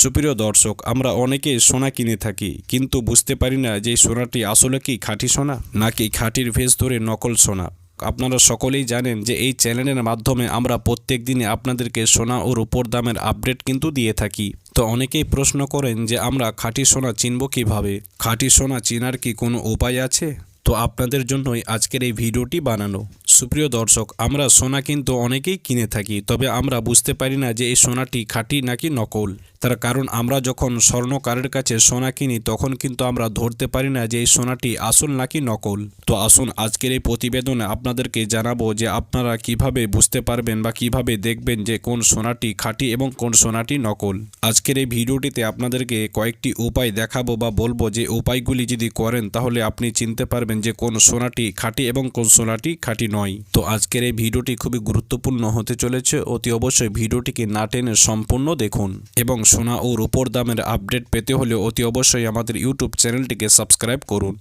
সুপ্রিয় দর্শক, আমরা অনেকে সোনা কিনে থাকি, কিন্তু বুঝতে পারি না যে সোনাটি আসলে কি খাঁটি সোনা নাকি খাঁটির ভেষ ধরে নকল সোনা। আপনারা সকলেই জানেন যে এই চ্যানেলের মাধ্যমে আমরা প্রত্যেক দিনে আপনাদেরকে সোনা ও রূপোর দামের আপডেট কিন্তু দিয়ে থাকি। তো অনেকেই প্রশ্ন করেন যে আমরা খাঁটি সোনা চিনব কীভাবে? খাঁটি সোনা চেনার কি কোনো উপায় আছে? তো আপনাদের জন্যই আজকের এই ভিডিওটি বানানো। সুপ্রিয় দর্শক, আমরা সোনা কিন্তু অনেকেই কিনে থাকি, তবে আমরা বুঝতে পারি না যে এই সোনাটি খাঁটি নাকি নকল। তার কারণ আমরা যখন স্বর্ণকারের কাছে সোনা কিনি, তখন কিন্তু আমরা ধরতে পারি না যে এই সোনাটি আসল নাকি নকল। তো আসুন, আজকের এই প্রতিবেদনে আপনাদেরকে জানাব যে আপনারা কীভাবে বুঝতে পারবেন বা কীভাবে দেখবেন যে কোন সোনাটি খাঁটি এবং কোন সোনাটি নকল। আজকের এই ভিডিওটিতে আপনাদেরকে কয়েকটি উপায় দেখাবো বা বলব যে উপায়গুলি যদি করেন, তাহলে আপনি চিনতে পারবেন যে কোন সোনাটি খাঁটি এবং কোন সোনাটি খাঁটি নয়। তো আজকের এই ভিডিওটি খুবই গুরুত্বপূর্ণ হতে চলেছে। অতি অবশ্যই ভিডিওটিকে না টেনে সম্পূর্ণ দেখুন এবং সোনা ও রূপোর দামের আপডেট পেতে হলে অতি অবশ্যই আমাদের ইউটিউব চ্যানেলটিকে সাবস্ক্রাইব করুন।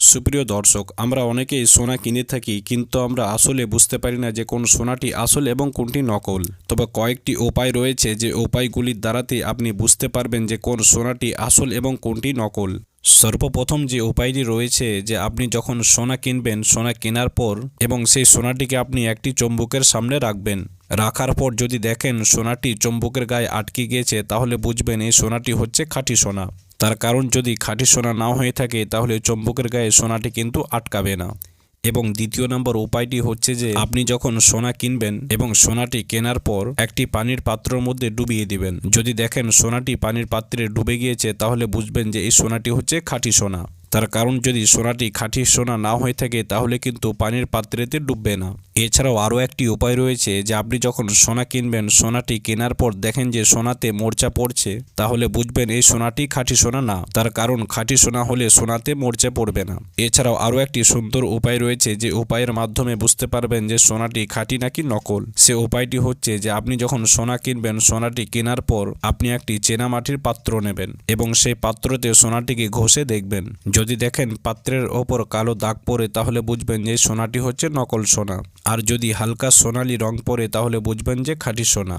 সুপ্রিয় দর্শক, আমরা অনেকেই সোনা কিনে থাকি, কিন্তু আমরা আসলে বুঝতে পারি না যে কোন সোনাটি আসল এবং কোনটি নকল। তবে কয়েকটি উপায় রয়েছে যে উপায়গুলির দ্বারাতে আপনি বুঝতে পারবেন যে কোন সোনাটি আসল এবং কোনটি নকল। সর্বপ্রথম যে উপায়টি রয়েছে যে আপনি যখন সোনা কিনবেন, সোনা কেনার পর এবং সেই সোনাটিকে আপনি একটি চম্বুকের সামনে রাখবেন। রাখার পর যদি দেখেন সোনাটি চম্বুকের গায়ে আটকে গিয়েছে, তাহলে বুঝবেন এই সোনাটি হচ্ছে খাঁটি সোনা। তার কারণ যদি খাঁটি সোনা না হয়ে থাকে, তাহলে চম্বুকের গায়ে সোনাটি কিন্তু আটকাবে না। এবং দ্বিতীয় নম্বর উপায়টি হচ্ছে যে, আপনি যখন সোনা কিনবেন এবং সোনাটি কেনার পর একটি পানির পাত্রের মধ্যে ডুবিয়ে দিবেন। যদি দেখেন সোনাটি পানির পাত্রে ডুবে গিয়েছে, তাহলে বুঝবেন যে এই সোনাটি হচ্ছে খাঁটি সোনা। তার কারণ যদি সোনাটি খাঁটি সোনা না হয়ে থাকে, তাহলে কিন্তু পানির পাত্রেতে ডুববে না। এছাড়াও আরও একটি উপায় রয়েছে, যে আপনি যখন সোনা কিনবেন, সোনাটি কেনার পর দেখেন যে সোনাতে মোর্চা পড়ছে, তাহলে বুঝবেন এই সোনাটি খাঁটি সোনা না। তার কারণ, খাঁটি সোনা হলে সোনাতে মোর্চা পড়বে না। এছাড়াও আরও একটি সুন্দর উপায় রয়েছে, যে উপায়ের মাধ্যমে বুঝতে পারবেন যে সোনাটি খাঁটি নাকি নকল। সে উপায়টি হচ্ছে যে আপনি যখন সোনা কিনবেন, সোনাটি কেনার পর আপনি একটি চেনা মাটির পাত্র নেবেন এবং সেই পাত্রতে সোনাটিকে ঘষে দেখবেন। যদি দেখেন পাত্রের ওপর কালো দাগ পরে তাহলে বুঝবেন যে সোনাটি হচ্ছে নকল সোনা। আর যদি হালকা সোনালি রং পরে তাহলে বুঝবেন যে খাঁটি সোনা।